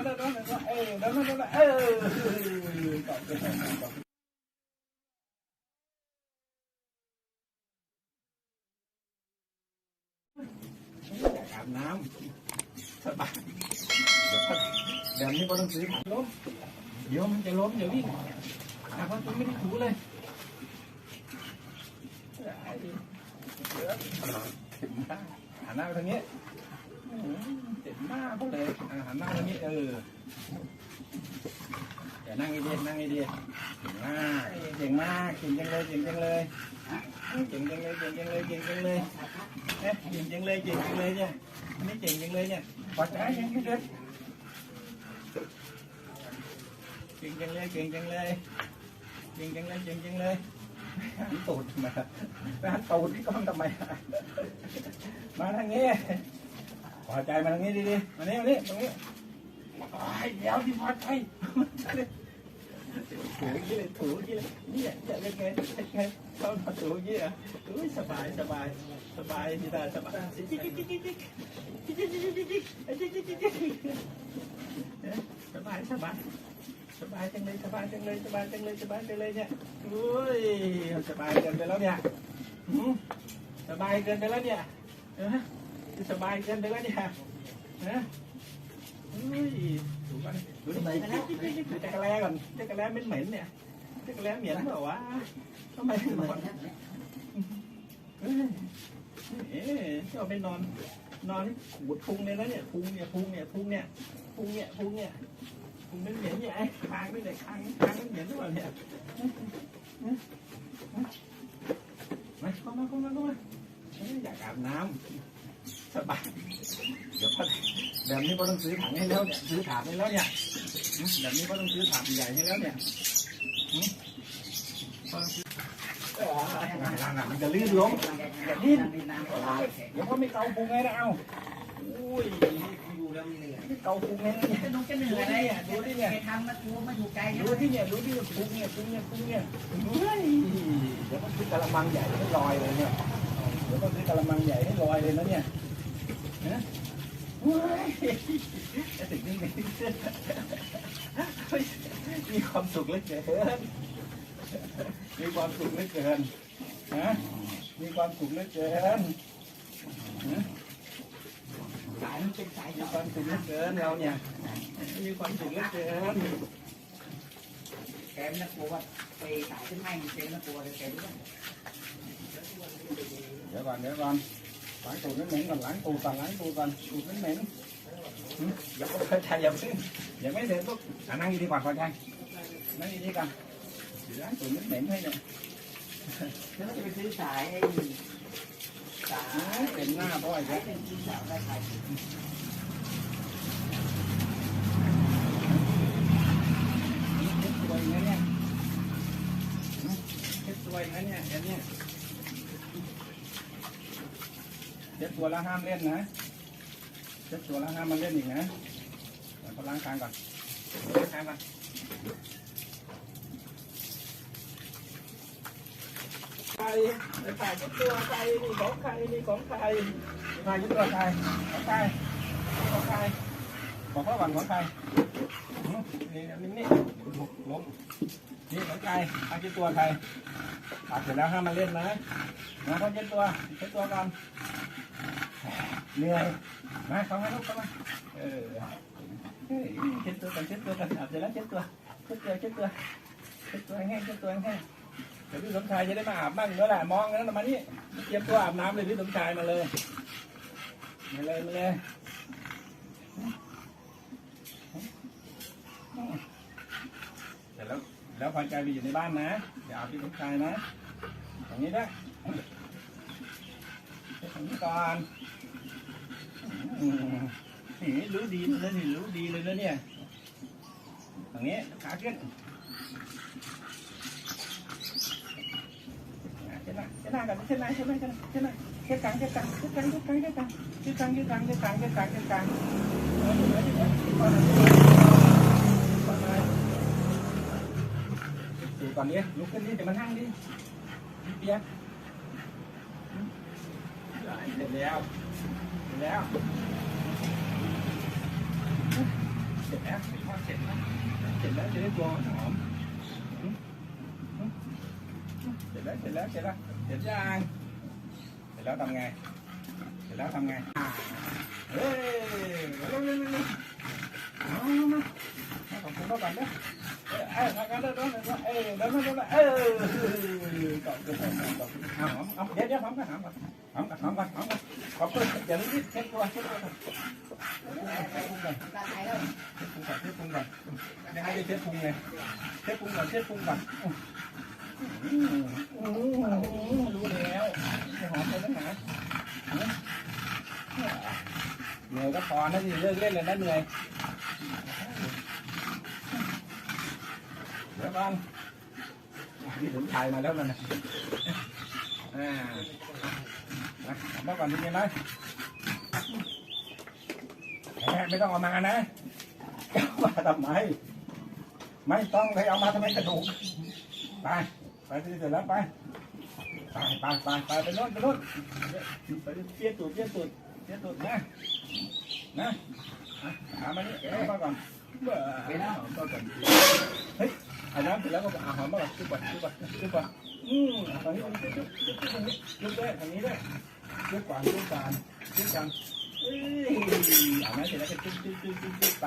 ออเดินเดินเดินเออตอบเป็นตอบอยากอาบน้ำสบายเดี๋ยวก็เดี๋ยวนี้ก็ต้องซื้อถังล้มเดี๋ยวมันจะล้มเดี๋ยววิ่งแต่ว่าตัวไม่ได้ถูเลยเจ็บมากหันหน้าไปทางนี้อื้อหือ เจ็บมากเลยอะหันหน้าทางนี้เออเดี๋ยวนั่งดีๆนั่งดีๆเก่งมากเก่งมากเก่งจังเลยเก่งจังเลยเก่งจังเลยเก่งจังเลยเก่งจังเลยเอ๊ะเก่งจังเลยเก่งจังเลยเนี่ยอันนี้เก่งจังเลยเนี่ยพอใจยังไม่เกินเก่งจังเลยเก่งจังเลยเก่งจังเลยเก่งจังเลยตูดมาไปหันตูดที่ก้องทำไมมาทางนี้ พอใจมาทางนี้ดีๆมานี่มานี่ตรงนี้โอ้ยเดี๋ยวที่พอใจถูยี่เลยถูยี่เลยนี่จะเล่นไงเล่นไงเข้ามาถูยี่อะอุ้ยสบายสบายสบายดีได้สบายจิ๊กจิ๊กจิ๊กจิ๊กจิ๊กจิ๊กจิ๊กจิ๊กจิ๊กจิ๊กจิ๊กจิ๊กจิ๊กสบายสบายสบายจังเลยสบายจังเลยสบายจังเลยสบายจังเลยเนี่ยอุ้ยสบายเกินไปแล้วเนี่ยสบายเกินไปแล้วเนี่ย สบายเกินไปแล้วเนี่ยนะอุ้ยดูกันดูดิดูจักรแล้ก่อนจักรแล้เหม็นเนี่ยจักรแล้เหม็นเหรอวะทำไมถึงเหม็นเอ๊ะเจ้าไปนอน นอนขูดพุงเลยนะเนี่ยพุงเนี่ยพุงเนี่ยพุงเนี่ยพุงเนี่ยพุงเนี่ยพุงเป็นเหม็นเนี่คางไม่ได้คางคางมันเหม็นหรือเปล่าเนี่ยมาเข้ามาเข้ามาเข้ามาอยากอาบน้ำ สบายเดี๋ยวก็แบบนี้ก็ต้องซื้อถังให้แล้วเนี่ยซื้อถาดให้แล้วเนี่ยแบบนี้ก็ต้องซื้อถาดใหญ่ให้แล้วเนี่ยมันจะลื่นล้มอย่าดิ้นเดี๋ยวก็ไม่เกาพุงไงนะเอาอุ้ยอยู่แล้วเหนื่อยไม่เกาพุงไงนะเนี่ยจะน้องจะเหนื่อยอะไรอะดูที่เนี่ยทำมาทูมาถูกใจดูที่เนี่ยดูที่พุงเนี่ยพุงเนี่ยพุงเนี่ยเฮ้ยเดี๋ยวมันซื้อกะละมังใหญ่ให้ลอยเลยเนี่ยเดี๋ยวมันซื้อกะละมังใหญ่ให้ลอยเลยนะเนี่ย เฮ้ยไอ้สิ่งมีความสุขเหลือเกิน มีความสุขเหลือเกินนะมีความสุขเหลือเกินสายมันเป็นสายมีความสุขเหลือเกินเราเนี่ย มีความสุขเหลือเกินแกมนะกลัวว่าไปสายขึ้นให้แกมนะกลัวเลยแกด้วยเดี๋ยวก่อนเดี๋ยวก่อน lãng tù đến mẹn còn lãng tù tàn lãng tù tàn tù đến mẹn giờ có phải thay giờ mới giờ mới để tốt. Khả năng đi quạt vào chăng nó gì đi cả. Lãng tù đến mẹn hay nè nó cái thứ xài hay gì? Xài. Tiền nga thôi cái tiền chi xạo ra thầy quay nữa nha. Ừ. Hết quay nữa nha em nha. เดี๋ยวล้างตูดน้ำเหม็นให้เนี่ยแล้วจะไปซื้อสายไอ้สายเต็มหน้าบ่อยสายเป็นที่สาวได้ใครเช็ดตัวอย่างนี้เนี่ยหึเช็ดตัวอย่างนี้เนี่ยเดี๋ยวเนี่ยเช็ดตัวแล้วห้ามเล่นนะเช็ดตัวแล้วห้ามมาเล่นอีกนะเดี๋ยวเขาล้างคางก่อนล้างคางก่อนใครไปถ่ายตัวใครนี่ของใครนี่ของใครถ่ายตัวใครของใครของใครของพ่อหวันของใครหืมนี่นี่นี่ล้มนี่ของใครถ่ายตัวใครถ่ายเสร็จแล้วห้ามมาเล่นนะนะเขาเช็ดตัวเช็ดตัวก่อน เหนื่อยมาเข้ามาลูกเข้ามาเออเช็ดตัวกันเช็ดตัวกันอาบเสร็จแล้วเช็ดตัวเช็ดตัวเช็ดตัวเช็ดตัวแห้งเช็ดตัวแห้งเดี๋ยวพี่สมชายจะได้มาอาบบ้างแล้วแหละมองงั้นมานี่เตรียมตัวอาบน้ำเลยพี่สมชายมาเลยมาเลยมาเลยเสร็จแล้วแล้วพอใจไปอยู่ในบ้านนะอย่าเอาพี่สมชายนะอย่างนี้ได้ตรงนี้ก่อน นี่รู้ดีเลยนี่รู้ดีเลยนะเนี่ยตรงนี้ขาขึ้นเช็ดหน้าเช็ดหน้ากันเช็ดหน้าเช็ดหน้าเช็ดหน้าเช็ดหน้าเช็ดกลางเช็ดกลางเช็ดกลางเช็ดกลางเช็ดกลางเช็ดกลางเช็ดกลางเช็ดกลางเช็ดกลางเช็ดกลางเออเดี๋ยวเดี๋ยวเดี๋ยวก่อนนะก่อนนะดูก่อนดิลุกขึ้นดิเดี๋ยวมานั่งดิเปียก เสร็จแล้วเสร็จแล้วเสร็จแล้วร็จแล้วจะได้ตัวหอมเสร็จแล้วเสร็จแล้วเสร็จแล้วเสร็จยังเสร็จแล้วทำไงเสร็จแล้วทำไงเฮ้ยเร็วเร็วเร็วเร็วเอามามาขอบคุณพ่อก่อนนะ เอ้ยเอ้ยมากันเดินเดินเดินเอ้ยเดินเดินเดินเอ้ยขอบคุณขอบคุณขอบคุณเอาหอมเอาเดี๋ยวเดี๋ยวหอมกันหอมกันหอมกันหอมกันหอมกันขอบคุณอย่าลืมเช็ดตัวเช็ดตัวก่อนเช็ดพุงก่อน ตาไหนแล้ว เช็ดพุงก่อนเช็ดพุงก่อนยังไงจะเช็ดพุงเลยเช็ดพุงก่อนเช็ดพุงก่อนอืมอืมรู้แล้วไม่หอมเลยนะหนาเหนื่อยก็พอนะสิเลิกเล่นเลยนะเหนื่อย เดี๋ยวก่อนนี่ถึงถ่ายมาแล้วมันนะอ่ามาเอามาก่อนดีไหมแหมไม่ต้องเอามานะมาทำไม ไม่ต้องไปเอามาทำไมกระดูก ไป ไปที่เสร็จแล้วไป ไปไปไปไปไปโน่นไปโน่นไปเปลี่ยตูดเปลี่ยตูดเปลี่ยตูดนะนะหามานี่เอามาก่อนเบื่อไปนะหอมก่อนเฮ้ย อาบน้ำเสร็จแล้วก็อาหารมาหลับจุบไปจุบไปจุบไปอนอืมตอนนี้มันจุบจุบจุบจุบตรงนี้จุบได้ทางนี้ได้ชุบก่อนจุบก่อนจุบก่อนเอ้ยอาบน้ำเสร็จแล้วก็จุบจุบจุบจุบจุบไป